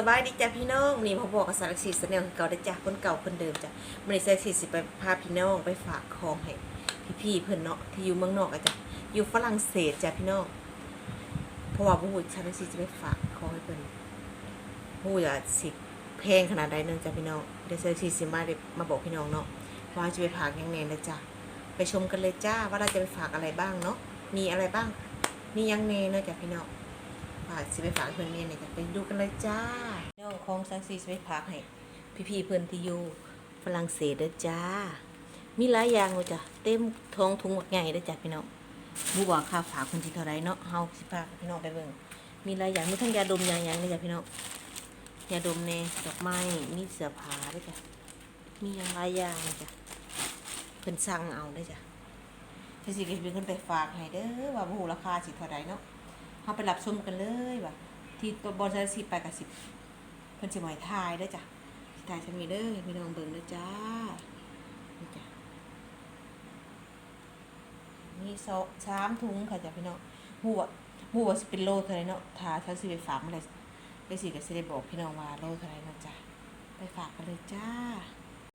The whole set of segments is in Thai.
สบายดีจ้ะพี่น้องนี่พอบอกกับสารสีสแนลเก่าได้จ้ะคนเก่าคนเดิมจ้ะมันนี้สารสีสิไปพาพี่น้องไปฝากของให้พี่ๆเพิ่อนเนาะที่อยู่เมืองนอกอะจ้ะอยู่ฝรั่งเศสจ้ะพี่น้องเพราะว่าผู้สารสีจะไปฝากของให้เพิ่นผู้จะสิแพงขนาดใดเนึงจ้ะพี่น้องเดี๋ยวสารสีสิมาได้มาบอกพี่น้องเนาะว่าจะไปฝากยังไงนะจ้ะไปชมกันเลยจ้าว่าเราจะไปฝากอะไรบ้างเนาะมีอะไรบ้างมียังเนเนาะจ้ะพี่น้อง ฝากสิไปฝากเพื่อนเนี่ยเนี่ยจะไปดูกันเลยจ้าน้องของสังสีสิไปฝากให้พี่ๆเพื่อนที่อยู่ฝรั่งเศสเด้อจ้า มีหลายอย่างเลยจ้ะเต็มท้องถุงหมดใหญ่เด้อจ้ะพี่น้องบูว่าค่าฝากคนที่เท่าไรเนาะเฮาสิพาพี่น้องไปเบิ่งมีหลายอย่างมีทั้งยาดมยาหยังเด้อจ้ะพี่น้องยาดมแน่ดอกไม้มีเสื้อผ้าเด้อจ้ะมีอย่างหลายอย่างจ้ะเพิ่นสั่งเอาเด้อจ้ะถ้าสิเก็บเงินไปฝากให้เด้อว่าผู้ราคาสิเท่าไรเนาะ เราไปรับชมกันเลยว่ะที่ตัวบอลชาสิไปกับสิบเพิ่นสิหมายทายเด้จ้ะทายฉันมีเด้อพี่น้องเบิ่งเด้อจ้านี่จ้ะมีสองสามถุงค่ะจ้ะพี่น้องหัวหัวสิเป็นโลเท่าไรเนาะถ้าฉันสิไปฝากเมื่อไร่ได้สิก็สิได้บอกพี่น้องว่าโลเท่าไรเนาะจ้ะไปฝากกันเลยจ้า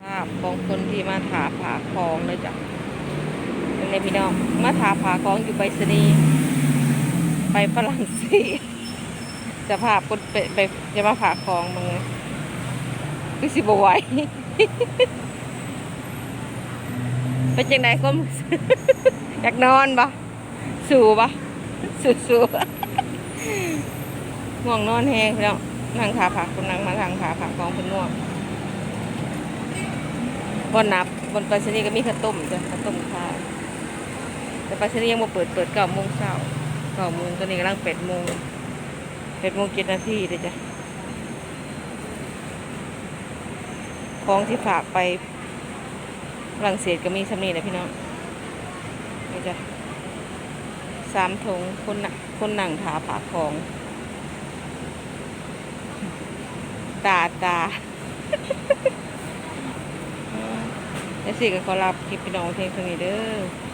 ภาพของคนที่มาถาผาคลองเลยจ้ะเป็นไงพี่น้องมาถาผาคลองอยู่ไปรษณีย์ ไปฝรั่งเศสจะพาคนไปไปจะมาผ่าคลองมึงคือสิบไหวไปจังไหนก็อยากนอนปะสู่ปะสู่สู่ง่วงนอนแห้งแล้วนั่งขาผักคนนั่งมาทางขาผักคลองเป็นง่วงบนนับบนไปรษณีก็มีข้าวต้มจ้ะข้าวต้มข้าวแต่ไปรษณีย์ยังมาเปิดเปิดเก้าโมงเช้า ก้าโมงตอนนี้กำลังเป็ดโมงเป็ดโมงเจ็ดนาทีเลยจ้ะของที่ฝากไปฝรั่งเศสก็มีสำนีนะพี่น้องนี่จ้ะสามถุงคนน่ะคนหนังถาผาของ ตาตาแล้วสิก็ขอรับคลิปพี่น้องเพลงตรงนี้เด้อ